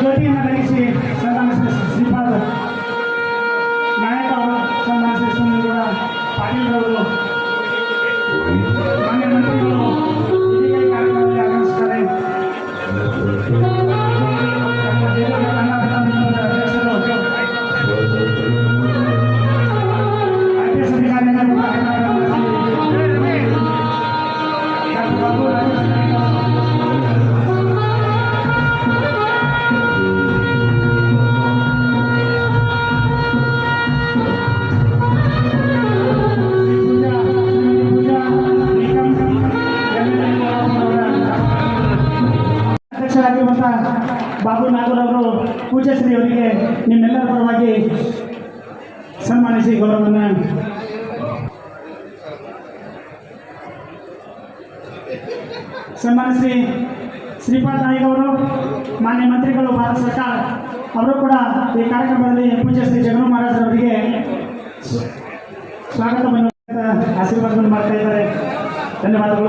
జ్యోతి నగరి శ్రీ సన్మాన శ్రీపాద నాయక సన్మాన శ్రీ కూడా ಬಾಬು ನಾಗೂರ್ ಅವರು ಪೂಜಾಶ್ರೀ ಅವರಿಗೆ ನಿಮ್ಮೆಲ್ಲರ ಪರವಾಗಿ ಸನ್ಮಾನಿಸಿ ಗೌರವವನ್ನು ಸನ್ಮಾನಿಸಿ ಶ್ರೀಪಾದ್ ನಾಯ್ಕ ಅವರು ಮಾನ್ಯ ಮಂತ್ರಿಗಳು, ಭಾರತ ಸರ್ಕಾರ, ಅವರು ಕೂಡ ಈ ಕಾರ್ಯಕ್ರಮದಲ್ಲಿ ಪೂಜಶ್ರೀ ಜಗನ್ ಮಹಾರಾಜರವರಿಗೆ ಸ್ವ- ಸ್ವಾಗತವನ್ನು ಆಶೀರ್ವಾದವನ್ನು ಮಾಡ್ತಾ ಇದ್ದಾರೆ. ಧನ್ಯವಾದಗಳು.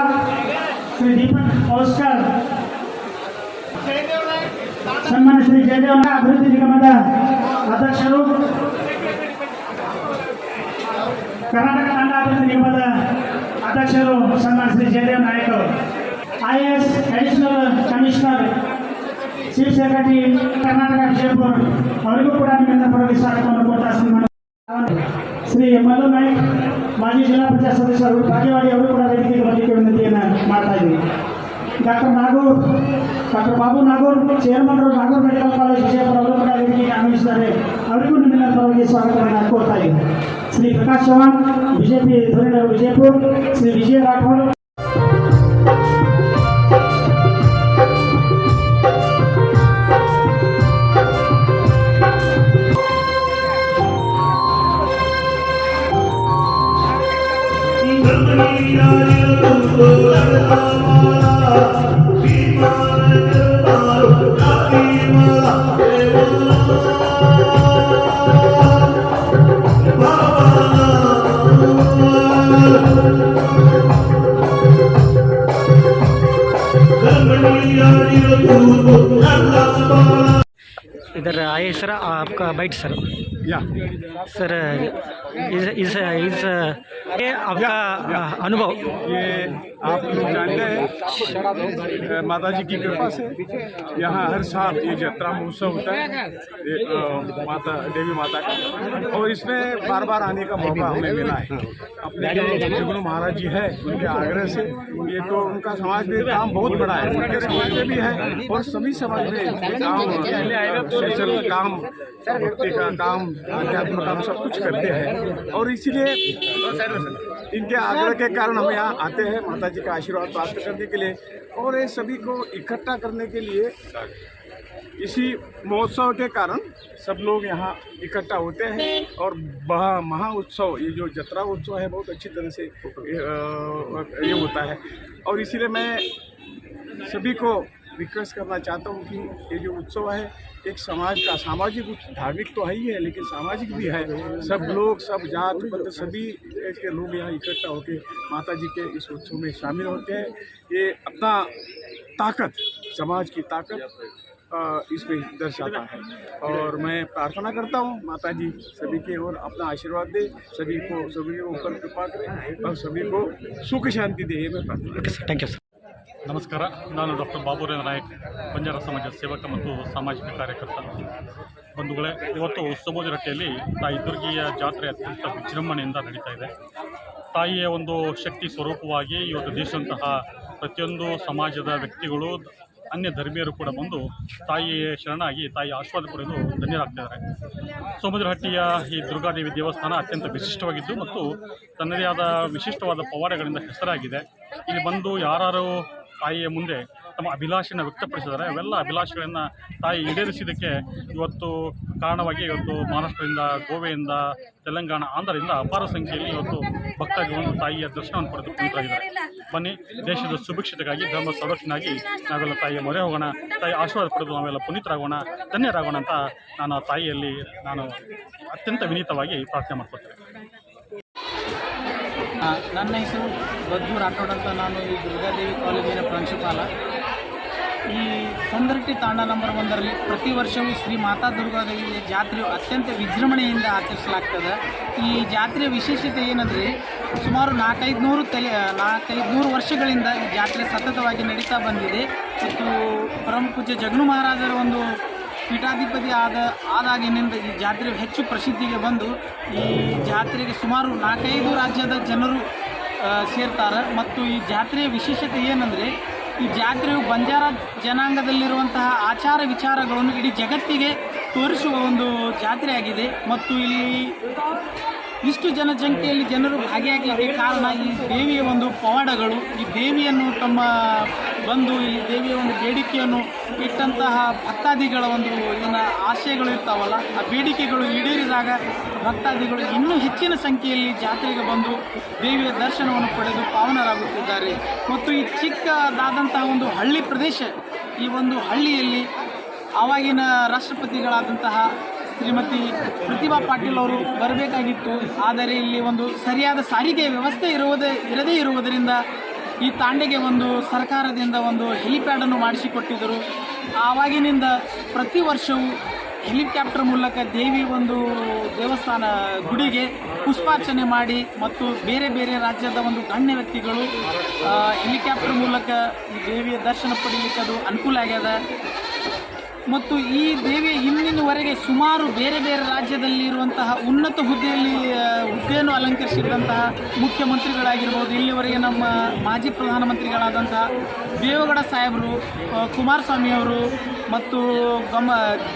ಶ್ರೀ ದೀಪಕ್ ಓಸ್ಕರ್ ಸನ್ಮಾನ್ಯ ಶ್ರೀ ಜಯದೇವ ಅಭಿವೃದ್ಧಿ ನಿಗಮದ ಅಧ್ಯಕ್ಷರು ಕರ್ನಾಟಕ ತಂಡ ಅಭಿವೃದ್ಧಿ ನಿಗಮದ ಅಧ್ಯಕ್ಷರು ಸನ್ಮಾನ್ಯ ಶ್ರೀ ಜಯದೇವ್ ನಾಯಕ್ ಅವರು I A S additional commissioner chief secretary Karnataka Vijayapura ಅವರಿಗೂ ಕೂಡ ನಿಮ್ಮೆಲ್ಲರ ಪರವಾಗಿ ಸ್ವಾಗತವನ್ನು ಕೊಡ್ತಾ ಸನ್ಮಾನ ಶ್ರೀ ಮಲ್ಲು ನಾಯ್ಕ್ ಮಾಜಿ ಜಿಲ್ಲಾ ಪಂಚಾಯತ್ ಸದಸ್ಯರು ಭಾಗ್ಯವಾಡಿ ಅವರು ಕೂಡ ವೇದಿಕೆಗೆ ಬರಲಿಕ್ಕೆ ವಿನಂತಿಯನ್ನು ಮಾಡ್ತಾ ಇದ್ದೀವಿ doctor Nagur doctor Babu Nagur chairman Nagur medical college Vijayapura ಅವರು ಕೂಡ ವೇದಿಕೆಗೆ ಆಗಮಿಸಿದ್ದಾರೆ ಅವರಿಗೂ ನಿಮ್ಮೆಲ್ಲರ ಪರವಾಗಿ ಸ್ವಾಗತವನ್ನು ಕೋರ್ತಾ ಇದ್ದೀವಿ ಶ್ರೀ ಪ್ರಕಾಶ್ ಚೌಹಾಣ್ ಬಿಜೆಪಿ ಧುರೀಣರು ವಿಜಯಪುರ ಶ್ರೀ ವಿಜಯ ರಾಠೋಡ್ इधर आए सर आपका बाइट सर। सर इस इस इस ये आपका अनुभव? ये आप लोग जानते हैं माता जी की कृपा से यहाँ हर साल ये यात्रा महोत्सव होता है ये, माता देवी माता का। और इसमें बार बार आने का मौका हमें मिला है। अपने गुरु महाराज जी है उनके आग्रह से ये तो उनका समाज में काम बहुत बड़ा है उनके समाज में भी है और सभी समाज में काम काम भक्ति का काम आध्यात्म काम सब कुछ करते हैं। और इसीलिए इनके आग्रह के कारण हम यहाँ आते हैं माता जी का आशीर्वाद प्राप्त करने के लिए और ये सभी को इकट्ठा करने के लिए इसी महोत्सव के कारण सब लोग यहाँ इकट्ठा होते हैं और महा उत्सव, ये जो जतरा उत्सव है, बहुत अच्छी तरह से ये होता है। और इसीलिए मैं सभी को रिक्वेस्ट करना चाहता हूँ कि ये जो उत्सव है, एक समाज का, सामाजिक धार्मिक तो है ही है, लेकिन सामाजिक भी है। सब लोग, सब जात मतलब सभी के लोग यहाँ इकट्ठा होकर माता जी के इस उत्सव में शामिल होते हैं। ये अपना ताकत, समाज की ताकत इसमें दर्शाता है। और मैं प्रार्थना करता हूँ माता जी सभी के और अपना आशीर्वाद दे, सभी को सभी को ऊपर कृपा करें और सभी को सुख शांति दे मैं प्रार्थना थैंक यू ನಮಸ್ಕಾರ, ನಾನು ಡಾಕ್ಟರ್ ಬಾಬುರೇಂದ್ರ ನಾಯಕ್ ಬಂಜಾರ ಸಮಾಜ ಸೇವಕ ಮತ್ತು ಸಾಮಾಜಿಕ ಕಾರ್ಯಕರ್ತ. ಬಂಧುಗಳೇ, ಇವತ್ತು ಸಮುದ್ರಹಟ್ಟಿಯಲ್ಲಿ ತಾಯಿ ದುರ್ಗಿಯ ಜಾತ್ರೆ ಅತ್ಯಂತ ವಿಜೃಂಭಣೆಯಿಂದ ನಡೀತಾ ಇದೆ. ತಾಯಿಯ ಒಂದು ಶಕ್ತಿ ಸ್ವರೂಪವಾಗಿ ಇವತ್ತು ದೇಶದಂತಹ ಪ್ರತಿಯೊಂದು ಸಮಾಜದ ವ್ಯಕ್ತಿಗಳು, ಅನ್ಯ ಧರ್ಮೀಯರು ಕೂಡ ಬಂದು ತಾಯಿಯ ಶರಣಾಗಿ, ತಾಯಿ ಆಶೀರ್ವಾದ ಪಡೆದು ಧನ್ಯರಾಗ್ತಿದ್ದಾರೆ ಸೋಮದ್ರಹಟ್ಟಿಯ ಈ ದುರ್ಗಾದೇವಿ ದೇವಸ್ಥಾನ ಅತ್ಯಂತ ವಿಶಿಷ್ಟವಾಗಿದ್ದು ಮತ್ತು ತನ್ನದೇ ಆದ ವಿಶಿಷ್ಟವಾದ ಪವಾಡಗಳಿಂದ ಹೆಸರಾಗಿದೆ. ಇಲ್ಲಿ ಬಂದು ಯಾರು ತಾಯಿಯ ಮುಂದೆ ತಮ್ಮ ಅಭಿಲಾಷೆಯನ್ನು ವ್ಯಕ್ತಪಡಿಸಿದ್ದಾರೆ. ಅವೆಲ್ಲ ಅಭಿಲಾಷೆಗಳನ್ನು ತಾಯಿ ಈಡೇರಿಸಿದ್ದಕ್ಕೆ ಇವತ್ತು ಕಾರಣವಾಗಿ ಇವತ್ತು ಮಹಾರಾಷ್ಟ್ರದಿಂದ, ಗೋವೆಯಿಂದ, ತೆಲಂಗಾಣ, ಆಂಧ್ರದಿಂದ ಅಪಾರ ಸಂಖ್ಯೆಯಲ್ಲಿ ಇವತ್ತು ಭಕ್ತಾದಿಗಳು ತಾಯಿಯ ದರ್ಶನವನ್ನು ಪಡೆದು ಕುಳಿತಾಗಿದ್ದಾರೆ ಬನ್ನಿ, ದೇಶದ ಸುಭಿಕ್ಷತೆಗಾಗಿ, ಧರ್ಮ ಸಂರಕ್ಷಣೆಗಾಗಿ ನಾವೆಲ್ಲ ತಾಯಿಯ ಮೊರೆ ಹೋಗೋಣ. ತಾಯಿ ಆಶೀರ್ವಾದ ಪಡೆದು ನಾವೆಲ್ಲ ಪುನೀತರಾಗೋಣ, ಧನ್ಯರಾಗೋಣ ಅಂತ ನಾನು ಆ ತಾಯಿಯಲ್ಲಿ ನಾನು ಅತ್ಯಂತ ವಿನೀತವಾಗಿ ಪ್ರಾರ್ಥನೆ ಮಾಡ್ಕೊಳ್ತೇನೆ. ನನ್ನ ಹೆಸರು ಬದ್ದು ರಾಠೋಡ್ ಅಂತ ನಾನು ಈ ದುರ್ಗಾದೇವಿ ಕಾಲೇಜಿನ ಪ್ರಾಂಶುಪಾಲ. ಈ ಸುಂದರಟ್ಟಿ ತಾಂಡ ನಂಬರ್ ಒಂದರಲ್ಲಿ ಪ್ರತಿ ವರ್ಷವೂ ಶ್ರೀ ಮಾತಾ ದುರ್ಗಾದೇವಿಯ ಜಾತ್ರೆಯು ಅತ್ಯಂತ ವಿಜೃಂಭಣೆಯಿಂದ ಆಚರಿಸಲಾಗ್ತದೆ. ಈ ಜಾತ್ರೆಯ ವಿಶೇಷತೆ ಏನಂದರೆ ಸುಮಾರು ನಾಲ್ಕೈದು ನೂರು ತಲೆ ನಾಲ್ಕೈದು ನೂರು ವರ್ಷಗಳಿಂದ ಈ ಜಾತ್ರೆ ಸತತವಾಗಿ ನಡೀತಾ ಬಂದಿದೆ. ಮತ್ತು ಪರಮ ಪೂಜ್ಯ ಜಗನು ಮಹಾರಾಜರ ಒಂದು ಪೀಠಾಧಿಪತಿ ಆದ ಆದಾಗಿನಿಂದ ಈ ಜಾತ್ರೆ ಹೆಚ್ಚು ಪ್ರಸಿದ್ಧಿಗೆ ಬಂದು ಈ ಜಾತ್ರೆಗೆ ಸುಮಾರು ನಾಲ್ಕೈದು ರಾಜ್ಯದ ಜನರು ಸೇರ್ತಾರೆ. ಮತ್ತು ಈ ಜಾತ್ರೆಯ ವಿಶೇಷತೆ ಏನಂದರೆ, ಈ ಜಾತ್ರೆಯು ಬಂಜಾರ ಜನಾಂಗದಲ್ಲಿರುವಂತಹ ಆಚಾರ ವಿಚಾರಗಳನ್ನು ಇಡೀ ಜಗತ್ತಿಗೆ ತೋರಿಸುವ ಒಂದು ಜಾತ್ರೆಯಾಗಿದೆ ಮತ್ತು ಇಲ್ಲಿ ಇಷ್ಟು ಜನಸಂಖ್ಯೆಯಲ್ಲಿ ಜನರು ಭಾಗಿಯಾಗಲಿಕ್ಕೆ ಕಾರಣ ಈ ದೇವಿಯ ಒಂದು ಪವಾಡಗಳು. ಈ ದೇವಿಯನ್ನು ತಮ್ಮ ಬಂದು ಇಲ್ಲಿ ದೇವಿಯ ಒಂದು ಬೇಡಿಕೆಯನ್ನು ಇಟ್ಟಂತಹ ಭಕ್ತಾದಿಗಳ ಒಂದು ಏನ ಆಶಯಗಳು ಇರ್ತಾವಲ್ಲ, ಆ ಬೇಡಿಕೆಗಳು ಈಡೇರಿದಾಗ ಭಕ್ತಾದಿಗಳು ಇನ್ನೂ ಹೆಚ್ಚಿನ ಸಂಖ್ಯೆಯಲ್ಲಿ ಜಾತ್ರೆಗೆ ಬಂದು ದೇವಿಯ ದರ್ಶನವನ್ನು ಪಡೆದು ಪಾವನರಾಗುತ್ತಿದ್ದಾರೆ. ಮತ್ತು ಈ ಚಿಕ್ಕದಾದಂತಹ ಒಂದು ಹಳ್ಳಿ ಪ್ರದೇಶ, ಈ ಒಂದು ಹಳ್ಳಿಯಲ್ಲಿ ಆವಾಗಿನ ರಾಷ್ಟ್ರಪತಿಗಳಾದಂತಹ ಶ್ರೀಮತಿ ಪ್ರತಿಭಾ ಪಾಟೀಲ್ ಅವರು ಬರಬೇಕಾಗಿತ್ತು. ಆದರೆ ಇಲ್ಲಿ ಒಂದು ಸರಿಯಾದ ಸಾರಿಗೆ ವ್ಯವಸ್ಥೆ ಇರುವುದೇ, ಇರದೇ ಇರುವುದರಿಂದ ಈ ತಾಂಡೆಗೆ ಒಂದು ಸರ್ಕಾರದಿಂದ ಒಂದು ಹೆಲಿಪ್ಯಾಡನ್ನು ಮಾಡಿಸಿಕೊಟ್ಟಿದ್ದರು. ಆವಾಗಿನಿಂದ ಪ್ರತಿ ವರ್ಷವೂ ಹೆಲಿಕಾಪ್ಟರ್ ಮೂಲಕ ದೇವಿ ಒಂದು ದೇವಸ್ಥಾನ ಗುಡಿಗೆ ಪುಷ್ಪಾರ್ಚನೆ ಮಾಡಿ ಮತ್ತು ಬೇರೆ ಬೇರೆ ರಾಜ್ಯದ ಒಂದು ಗಣ್ಯ ವ್ಯಕ್ತಿಗಳು ಹೆಲಿಕಾಪ್ಟರ್ ಮೂಲಕ ಈ ದೇವಿಯ ದರ್ಶನ ಪಡೀಲಿಕ್ಕೆ ಅದು ಅನುಕೂಲ ಆಗ್ಯದ. ಮತ್ತು ಈ ದೇವಿ ಇಲ್ಲಿನವರೆಗೆ ಸುಮಾರು ಬೇರೆ ಬೇರೆ ರಾಜ್ಯದಲ್ಲಿ ಇರುವಂತಹ ಉನ್ನತ ಹುದ್ದೆಯಲ್ಲಿ ಹುದ್ದೆಯನ್ನು ಅಲಂಕರಿಸಿದಂತಹ ಮುಖ್ಯಮಂತ್ರಿಗಳಾಗಿರ್ಬೋದು, ಇಲ್ಲಿವರೆಗೆ ನಮ್ಮ ಮಾಜಿ ಪ್ರಧಾನಮಂತ್ರಿಗಳಾದಂತಹ ದೇವೇಗೌಡ ಸಾಹೇಬರು ಕುಮಾರಸ್ವಾಮಿಯವರು ಮತ್ತು ಗಮ,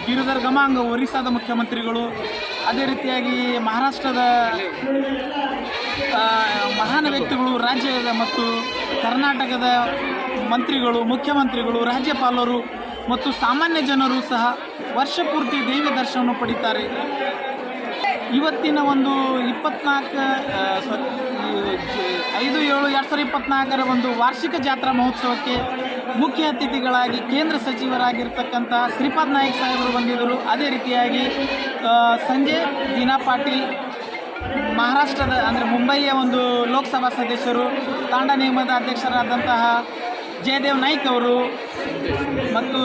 ಗಿರಿಧರ್ ಗಮಾಂಗ್ ಒರಿಸ್ಸಾದ ಮುಖ್ಯಮಂತ್ರಿಗಳು, ಅದೇ ರೀತಿಯಾಗಿ ಮಹಾರಾಷ್ಟ್ರದ ಮಹಾನ್ ವ್ಯಕ್ತಿಗಳು, ರಾಜ್ಯದ ಮತ್ತು ಕರ್ನಾಟಕದ ಮಂತ್ರಿಗಳು, ಮುಖ್ಯಮಂತ್ರಿಗಳು, ರಾಜ್ಯಪಾಲರು ಮತ್ತು ಸಾಮಾನ್ಯ ಜನರು ಸಹ ವರ್ಷ ಪೂರ್ತಿ ದೇವಿ ದರ್ಶನವನ್ನು ಪಡಿತಾರೆ. ಇವತ್ತಿನ ಒಂದು ಇಪ್ಪತ್ನಾಲ್ಕು ಐದು, ಏಳು, ಎರಡು ಸಾವಿರದ ಇಪ್ಪತ್ನಾಲ್ಕರ ಒಂದು ವಾರ್ಷಿಕ ಜಾತ್ರಾ ಮಹೋತ್ಸವಕ್ಕೆ ಮುಖ್ಯ ಅತಿಥಿಗಳಾಗಿ ಕೇಂದ್ರ ಸಚಿವರಾಗಿರ್ತಕ್ಕಂಥ ಶ್ರೀಪಾದ್ ನಾಯಕ್ ಸಾಹೇಬರು ಬಂದಿದ್ದರು. ಅದೇ ರೀತಿಯಾಗಿ ಸಂಜೆ ದೀನಾ ಪಾಟೀಲ್, ಮಹಾರಾಷ್ಟ್ರದ, ಅಂದರೆ ಮುಂಬಯಿಯ ಒಂದು ಲೋಕಸಭಾ ಸದಸ್ಯರು, ತಾಂಡ ನಿಯಮದ ಅಧ್ಯಕ್ಷರಾದಂತಹ ಜಯದೇವ್ ನಾಯ್ಕ್ ಅವರು ಮತ್ತು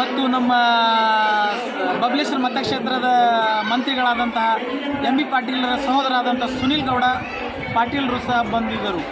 ಮತ್ತು ನಮ್ಮ ಬಬಲೇಶ್ವರ ಮತಕ್ಷೇತ್ರದ ಮಂತ್ರಿಗಳಾದಂತಹ ಎಂ ಬಿ ಪಾಟೀಲರ ಸಹೋದರಾದಂಥ ಸುನಿಲ್ ಗೌಡ ಪಾಟೀಲರು ಸಹ ಬಂದಿದ್ದರು.